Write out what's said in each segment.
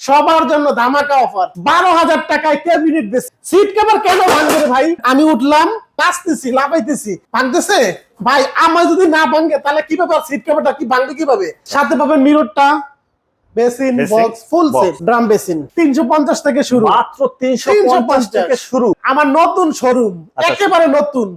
সবার জন্য ধামাকা অফার বারো হাজার টাকায় ক্যাবিনেট দিচ্ছে সিট কভার কেন ভাঙবে ভাই? আমি উঠলাম নাচতেছি লাফাইতেছি। ভাঙতেছে? ভাই আমার যদি না ভাঙে তাহলে কীভাবে সিট কভারটা কি ভাঙবে কীভাবে? সাথে পাবেন মিররটা basin box full set drum basin তিনশো পঞ্চাশ থেকে শুরু। মাত্র তিনশো 350 পঞ্চাশ থেকে শুরু। আমার নতুন শোরুম আচ্ছা। একেবারে নতুন।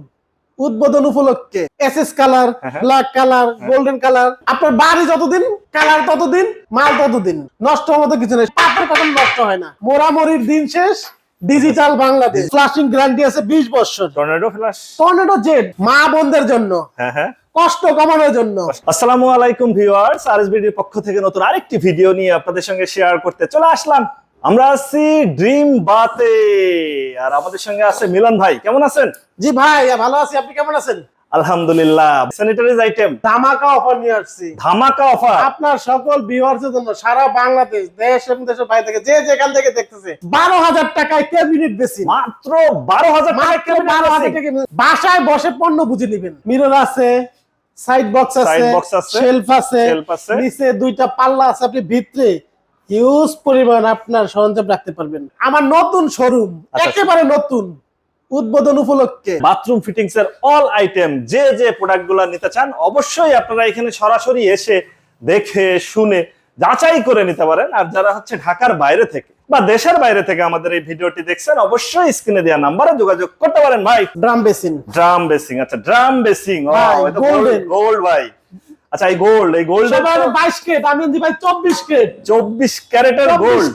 উদ্বোধন উপলক্ষে এস এস কালার হ্যাঁ, হ্যাঁ। Black colour golden colour. আপনার বাড়ি যতদিন কালার ততদিন মাল ততদিন। নষ্ট মতো কিছু নেই। পাথর কখন নষ্ট হয় না। মোরামরির দিন শেষ ডিজিটাল বাংলাদেশ। ফ্লাশিং গ্যারান্টি আছে বিশ বছর। টর্নেডো ফ্ল্যাশ টর্নেডো জেড মা বোনদের জন্য। হ্যাঁ হ্যাঁ। কষ্ট কমানোর জন্য। আসসালামু আলাইকুম ভিউয়ার্স আরএসবিডির পক্ষ থেকে নতুন আরেকটি ভিডিও নিয়ে আপনাদের সঙ্গে শেয়ার করতে চলে আসলাম। আমরা আছি ড্রিম বাতে। আর আমাদের সঙ্গে আছে মিলন ভাই। কেমন আছেন? জি ভাই ভালো আছি। আপনি কেমন আছেন? আলহামদুলিল্লাহ। স্যানিটারিজ আইটেম ধামাকা অফার নিয়ে আসছি। ধামাকা অফার আপনার সকল ভিউয়ার্সের জন্য সারা বাংলাদেশ দেশ এবং দেশের বাইরে থেকে যে যেখান থেকে দেখতেছে বারো হাজার টাকায় ক্যাবিনেট বেশি মাত্র বারো হাজার বারো হাজার টাকা বাসায় বসে পণ্য বুঝে নিবেন। মিরর আছে সাইড বক্স আছে আছে, শেলফ আছে। নিচে দুইটা পাল্লা আছে আপনি ভিতরে হিউজ পরিমাণ আপনার সরঞ্জাম রাখতে পারবেন। আমার নতুন শোরুম আচ্ছা। একেবারে নতুন উদ্বোধন উপলক্ষে। বাথরুম ফিটিংস এর অল আইটেম যে যে প্রোডাক্টগুলা নিতে চান অবশ্যই আপনারা এখানে সরাসরি এসে দেখে শুনে যাচাই করে নিতে পারেন। আর যারা হচ্ছে ঢাকার বাইরে থেকে বা দেশের বাইরে থেকে আমাদের এই ভিডিওটি দেখছেন অবশ্যই স্ক্রিনে দেওয়া নাম্বারে যোগাযোগ করতে পারেন ভাই। ড্রাম বেসিন ড্রাম বেসিং আচ্ছা ড্রাম বেসিং। গোল্ড ভাই। আচ্ছা এই গোল্ড এই গোল্ড বাইশ কেট আমি ভাই চব্বিশ কেট চব্বিশ ক্যারেটের গোল্ড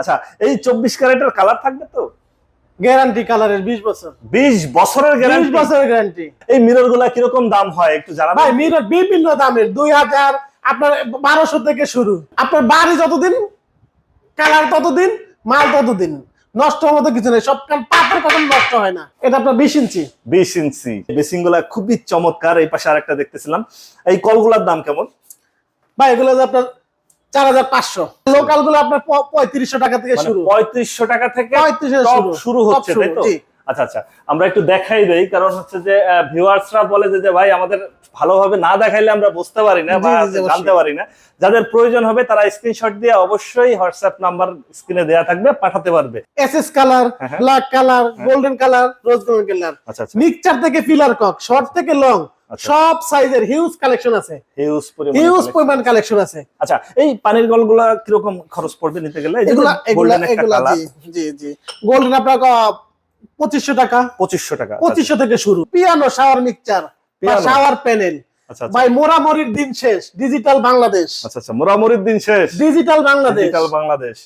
আচ্ছা এই চব্বিশ ক্যারেটের কালার থাকবে তো? গ্যারান্টি কালারের বিশ বছর। বিশ বছরের বিশ গ্যারান্টি বছরের গ্যারান্টি এই মিররগুলা কীরকম দাম হয় একটু জানাবেন? ভাই মিরর বিভিন্ন দামের দুই হাজার আপনার বারোশো থেকে শুরু। আপনার বাড়ি যতদিন কালার ততদিন মাল ততদিন। নষ্ট হওয়ার মতো কিছু নেই। সব পাথর কখন নষ্ট হয় না? এটা আপনার বিশ ইঞ্চি। বিশ ইঞ্চি। বেসিংগুলা খুবই চমৎকার। এই পাশে আরেকটা দেখতেছিলাম। এই কলগুলার দাম কেমন? ভাই এগুলো আপনার চার হাজার পাঁচশো। লোকালগুলো আপনার পঁয়ত্রিশশো টাকা থেকে মানে শুরু। পঁয়ত্রিশশো টাকা থেকে শুরু। হচ্ছে তাই তো? জি। আচ্ছা আচ্ছা আমরা একটু দেখাই দেই কারণ হচ্ছে যে ভিউয়ার্সরা বলে যে ভাই আমাদের ভালোভাবে না দেখাইলে আমরা বুঝতে পারি না বা। জানতে পারি না। যাদের প্রয়োজন হবে তারা স্ক্রিনশট দিয়ে অবশ্যই হোয়াটসঅ্যাপ নাম্বার স্ক্রিনে দেয়া থাকবে পাঠাতে পারবে। S S colour. Black colour golden colour rose golden colour আচ্ছা আচ্ছা। মিক্সচার থেকে ফিলার কক শর্ট থেকে লং আচ্ছা। সব সাইজের হিউজ কালেকশন আছে। হিউজ পরিমাণ হিউজ পরিমাণ কালেকশন আছে। আচ্ছা এই পানির কলগুলা কীরকম খরচ পড়বে নিতে গেলে? এগুলা এগুলা জি জি গোল্ডেন আপনার পঁচিশশো টাকা। পঁচিশশো টাকা আচ্ছা, পঁচিশশো থেকে শুরু। Piano shower mixture. Shower panel ভাই মোরামরির দিন শেষ ডিজিটাল বাংলাদেশ। আচ্ছা আচ্ছা মোরামরির দিন শেষ। Digital Bangladesh. Digital Bangladesh.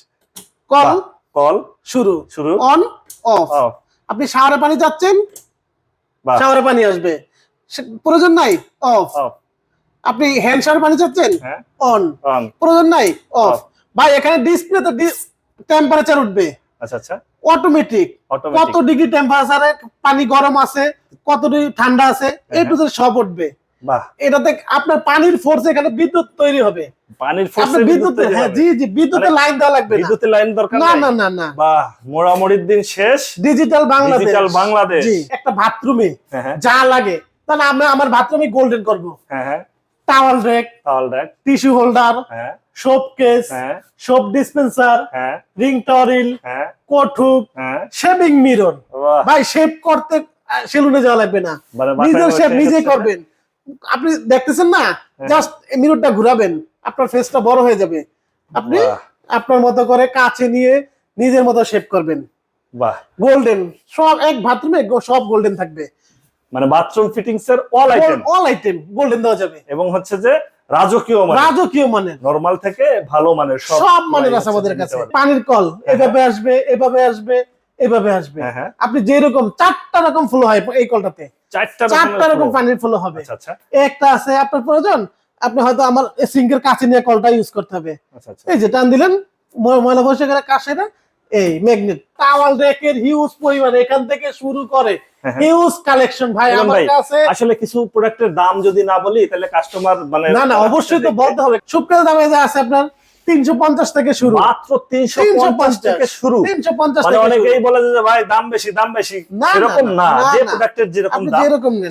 Call? Call. শুরু। শুরু। অন অফ ও, আপনি শাওয়ারে পানি যাচ্ছেন? শাওয়ারে পানি আসবে। প্রয়োজন নাই? অফ আপনি হ্যান্ড শাওয়ার পানি যাচ্ছেন? হ্যাঁ। অন প্রয়োজন নাই? অফ। ভাই এখানে ডিসপ্লেতে টেম্পারেচার উঠবে। আচ্ছা আচ্ছা। অটোমেটিক কত ডিগ্রি টেম্পারেচারে পানি গরম আছে কত ডিগ্রি ঠান্ডা আছে হ্যাঁ, এই টু সব উঠবে। এটাতে আপনার পানির ফোর্স এখানে বিদ্যুৎ তৈরি হবে। পানির আপনার বিদ্যুৎ হ্যাঁ জি জি বিদ্যুতের লাইন দেওয়া লাগবে বিদ্যুতের লাইন দরকার না না না না। বাহ মোরামরির দিন শেষ। ডিজিটাল বাংলাদেশ ডিজিটাল বাংলাদেশ একটা বাথরুমে হ্যাঁ হ্যাঁ। যা লাগে। তাহলে আমরা আমার বাথরুমে গোল্ডেন করব। হ্যাঁ হ্যাঁ। টাওয়াল রেক তাহলে দেখ টিস্যু হোল্ডার হ্যাঁ। সোপ কেস হ্যাঁ। ডিসপেন্সার হ্যাঁ। রিং টরিল হ্যাঁ। কোঠুক হ্যাঁ। শেভিং মিরর ভাই শেভ করতে সেলুনে যাওয়া লাগবে না। নিজের শেভ হচ্ছে- করবেন। আপনি দেখতেছেন না? হ্যাঁ। জাস্ট মিররটা ঘুরাবেন। আপনার ফেসটা বড় হয়ে যাবে। আপনি আপনার মতো করে কাছে নিয়ে নিজের মতো শেভ করবেন। বাহ। গোল্ডেন সব এক বাথরুমে সব গোল্ডেন থাকবে। মানে বাথরুম ফিটিংস এর all item all item golden দেওয়া যাবে। এবং হচ্ছে যে রাজকীয় মানে। রাজকীয় মানের নরমাল থেকে ভালো মানের সব সব আছে আমাদের কাছে। পানির কল এভাবে আসবে এভাবে আসবে এভাবে আসবে। হ্যাঁ হ্যাঁ। আপনি যেরকম চারটা রকম ফ্লো হয় এই কলটাতে। চারটা রকম পানির ফ্লো হবে। আচ্ছা আচ্ছা। একটা আছে আপনার প্রয়োজন আপনি হয়তো আমার সিঙ্কের কাছে নিয়ে কলটা ইউজ করতে হবে। আচ্ছা এই যে টান দিলেন ময়লা বসে গেলে কাছে না। এই ম্যাগনেট টাওয়াল রেকের হিউজ পরিমাণ এখান থেকে শুরু করে হ্যাঁ, হ্যাঁ। হিউজ কালেকশন ভাই আমার কাছে আসলে কিছু প্রোডাক্টের দাম যদি না বলি তাহলে কাস্টমার মানে না না অবশ্যই তো বলতে হবে সুপ্রিয় দামে যা আছে আপনার তিনশো পঞ্চাশ থেকে শুরু। মাত্র তিনশো তিনশো পঞ্চাশ। থেকে শুরু। তিনশো পঞ্চাশ মানে থেকে অনেকেই বলে যে ভাই দাম বেশি দাম বেশি। না, সেরকম না, যে প্রোডাক্টের যেরকম দাম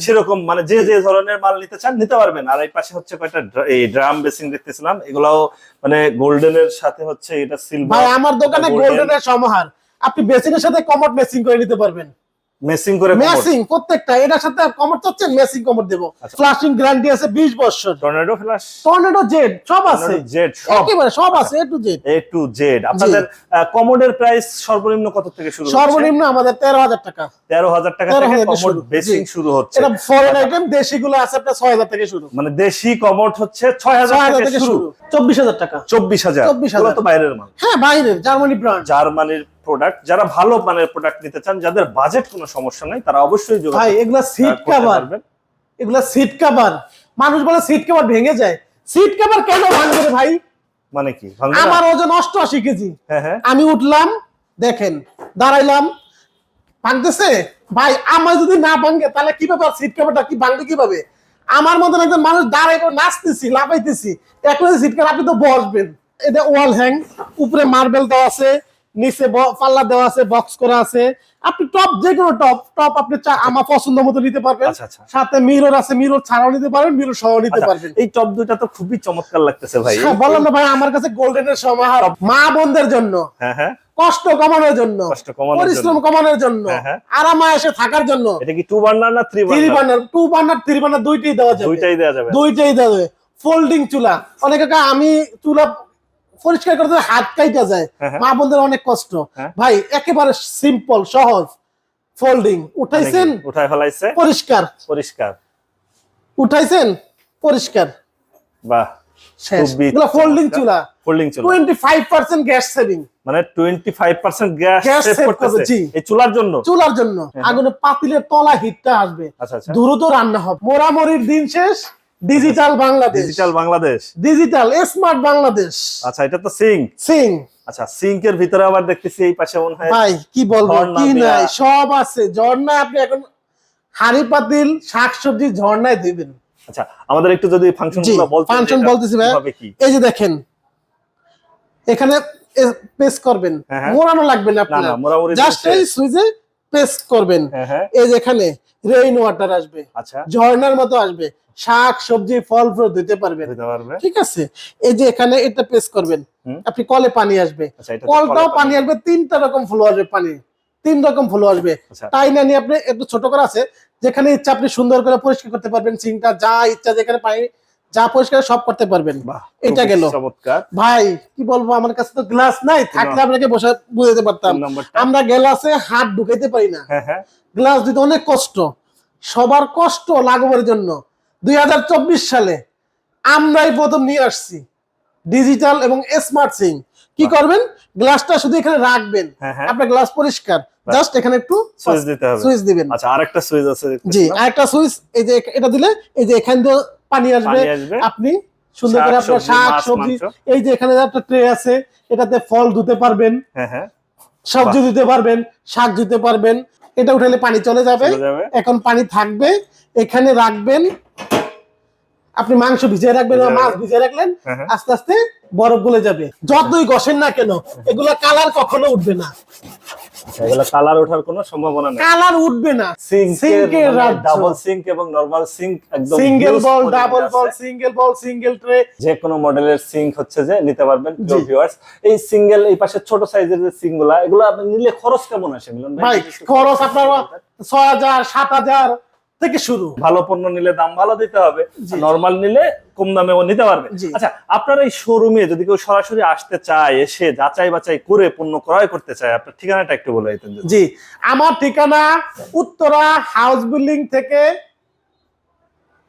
সেরকম। মানে যে যে ধরনের মাল নিতে চান নিতে পারবেন। আর এই পাশে হচ্ছে কয়টা এই ড্রাম বেসিং দেখতেছিলাম। এগুলাও মানে গোল্ডেনের সাথে হচ্ছে এটা ভাই আমার দোকানে গোল্ডেনের সমাহার। আপনি বেসিনের সাথে কমোড মেসিং করে নিতে পারবেন। মেসিং করে মেসিং প্রত্যেকটা। এটার সাথে কমোড চাচ্ছেন মেসিং দেবো। আচ্ছা। ফ্লাশিং গ্যারান্টি আছে 20 বছর। টর্নেডো ফ্ল্যাশ টর্নেডো জেড সব আছে। জেড সব। একেবারে সব আছে A to Z A to Z আপনাদের কমোডের প্রাইস সর্বনিম্ন কত থেকে শুরু হচ্ছে? সর্বনিম্ন আমাদের তেরো হাজার টাকা। তেরো হাজার টাকা 13,000 থেকে কমোড বেসিং শুরু। হচ্ছে। এটা ফরেন আইটেম দেশি গুলো আছে আপনার ছয় হাজার থেকে শুরু। মানে দেশি কমোড হচ্ছে ছয় হাজার ছয় হাজার থেকে থেকে শুরু। শুরু। চব্বিশ হাজার টাকা। চব্বিশ হাজার। 24,000 এগুলো তো বাইরের মাল। হ্যাঁ বাইরের জার্মানি ব্র্যান্ড। জার্মানির প্রোডাক্ট যারা ভালো মানের প্রোডাক্ট নিতে চান যাদের বাজেট কোনো সমস্যা নাই তারা অবশ্যই ভাই এগুলা সিট কভার এগুলা সিট কভার মানুষ বলে সিট কভার ভেঙে যায়। সিট কভার কেন ভাঙবে ভাই? মানে কি? আমার ওজন অষ্টআশি কেজি। হ্যাঁ হ্যাঁ। আমি উঠলাম দেখেন দাঁড়াইলাম। ভাঙতেছে? ভাই আমার যদি না ভাঙে তাহলে কীভাবে সিট কভারটা কি ভাঙবে কীভাবে? আমার মতন একজন মানুষ দাঁড়াই করে নাচতেছি লাফাইতেছি। এখন সিট কভার আপনি তো বসবেন। এটা ওয়াল হ্যাং উপরে মার্বেল দেওয়া আছে। নিচে পাল্লা দেওয়া আছে বক্স করা আছে। আপনি টপ যে কোনো টপ টপ আপনি আমার পছন্দ মতো নিতে পারবেন। আচ্ছা, আচ্ছা। সাথে মিরর আছে মিরর ছাড়াও নিতে পারবেন মিরর সহ নিতে আচ্ছা, পারবেন। এই টপ দুইটা তো খুবই চমৎকার লাগতেছে ভাই। হ্যাঁ, বললাম না ভাই আমার কাছে গোল্ডেনের সমাহার মা বোনদের জন্য। হ্যাঁ হ্যাঁ। কষ্ট কমানোর জন্য। কষ্ট কমানোর পরিশ্রম। কমানোর জন্য। হ্যাঁ, হ্যাঁ। আরামায়েসে থাকার জন্য। এটা কি টু বার্নার না three three burner two burner three burner দুইটাই দেওয়া যাবে। দুইটাই দেওয়া যাবে। দুইটাই দেওয়া যাবে। ফোল্ডিং চুলা। অনেকে আমি চুলা পরিষ্কার করতে হাত কাইটা যায়। হ্যাঁ, হ্যাঁ। মা বোনদের অনেক কষ্ট। হ্যাঁ। ভাই একেবারে সিম্পল সহজ ফোল্ডিং উঠাইছেন? কি? ফেলাইছে। পরিষ্কার। পরিষ্কার। উঠাইছেন? পরিষ্কার। বাহ ফোল্ডিং চুলা। ফোল্ডিং চুলা। গ্যাস সেভিং মানে twenty five percent gas save করতেছে। এই চুলার জন্য? চুলার জন্য। আগুনে পাতিলের তলা হিটটা আসবে। আচ্ছা আচ্ছা। দ্রুত রান্না হবে। মোরামরির দিন শেষ। Digital Bangladesh digital Bangladesh digital smart Bangladesh আচ্ছা এটা তো সিঙ্ক সিং আচ্ছা সিঙ্কের ভিতরে আবার দেখতেছি এই পাশে মনে হয় ভাই কি বলব কি নাই সব আছে। ঝর্ণা আপনি এখন হাড়ি পাতিল শাকসবজি ঝর্ণায় দিবেন। আচ্ছা আমাদের একটু যদি ফাংশন জি, বলতে function বলতেছি ভাই। এই যে দেখেন এখানে পেস করবেন। হ্যাঁ, হ্যাঁ। মোড়ানো লাগবে না না আপনার। জাস্ট এই সুইচে পেস করবেন। হ্যাঁ হ্যাঁ। এই যে এখানে রেইন ওয়াটার আসবে আচ্ছা। ঝর্ণার মতো আসবে শাক সবজি ফল ফ্রুট দিতে পারবেন। ঠিক আছে? এই যে এখানে এটা প্রেস করবেন। আপনি কলে পানি আসবে। আচ্ছা কলটাও পানি। আসবে তিনটা রকম ফ্লো আসবে পানি। তিন রকম ফ্লো আসবে। আচ্ছা। তাই না নিয়ে আপনি একটু ছোট করে আছে যেখানে ইচ্ছা আপনি সুন্দর করে পরিষ্কার করতে পারবেন সিংটা যা ইচ্ছা যেখানে পানি যা পরিষ্কার সব করতে পারবেন। এটা গেল। ভাই কি বলব আমার কাছে তো গ্লাস নাই থাকলে আপনাকে বসে বুঝাতে পারতাম। আমরা গ্লাসে হাত ঢুকাইতে পারি না। হ্যাঁ হ্যাঁ। গ্লাস দিতে অনেক কষ্ট। সবার কষ্ট লাঘবের জন্য। দুই হাজার চব্বিশ সালে আমরাই প্রথম নিয়ে আসছি ডিজিটাল এবং স্মার্ট সিং কি করবেন? গ্লাসটা শুধু এখানে রাখবেন। হ্যাঁ হ্যাঁ। আপনার গ্লাস পরিষ্কার। জাস্ট এখানে একটু সুইচ দিতে হবে। সুইচ দিবেন। আচ্ছা আরেকটা সুইচ আছে। জি আরেকটা সুইচ এই যে এটা দিলে এই যে এখান দিয়ে পানি আসবে আপনি সুন্দর করে আপনার শাক, সবজি। এই যে এখানে একটা ট্রে আছে এটাতে ফল ধুতে পারবেন হ্যাঁ হ্যাঁ সবজি দিতে পারবেন শাক দিতে পারবেন এটা উঠালে পানি চলে যাবে এখন পানি থাকবে এখানে রাখবেন আপনি মাংস ভিজিয়ে রাখবেন বা মাছ। ভিজিয়ে রাখলেন হ্যাঁ। আস্তে আস্তে বরফ গলে যাবে যতই ঘষেন না কেন এগুলা কালার কখনো উঠবে না এগুলো কালার ওঠার কোনো সম্ভাবনা নেই। কালার উঠবে না। সিঙ্কের ডাবল সিঙ্ক এবং নরমাল সিঙ্ক একদম single bowl double bowl single bowl single tray যে কোনো মডেলের সিঙ্ক হচ্ছে যে নিতে পারবেন। ভিউয়ার্স এই সিঙ্গেল এই পাশে ছোট সাইজের যে সিঙ্কগুলা এগুলো আপনি নিলে খরচ কেমন আসে মিলন ভাই খরচ আপনার ছয় হাজার সাত হাজার। থেকে শুরু। ভালো পণ্য নিলে দাম ভালো দিতে হবে। নরমাল নিলে কম দামেও নিতে পারবে। আচ্ছা আপনার এই শোরুমে যদি কেউ সরাসরি আসতে চায় এসে যাচাই বাছাই করে পণ্য ক্রয় করতে চায় আপনার ঠিকানাটা একটু বলে দিতেন জি আমার ঠিকানা উত্তরা হাউস বিল্ডিং থেকে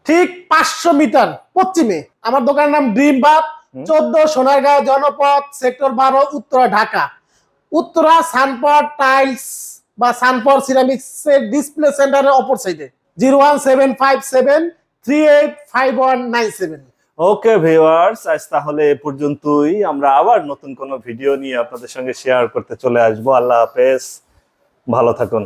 ঠিক পাঁচশো মিটার পশ্চিমে। আমার দোকানের নাম ড্রিম বাপ। চোদ্দ সোনারগাঁও জনপথ সেক্টর বারো উত্তরা ঢাকা। উত্তরা সানপর টাইলস বা সানপর সিরামিক্স এর ডিসপ্লে সেন্টারের অপর সাইডে zero one seven five seven three eight five one nine seven. Okay viewers, আজ তাহলে এ পর্যন্তই। আমরা আবার নতুন কোনো ভিডিও নিয়ে আপনাদের সঙ্গে শেয়ার করতে চলে আসব। আল্লাহ হাফেজ। ভালো থাকুন।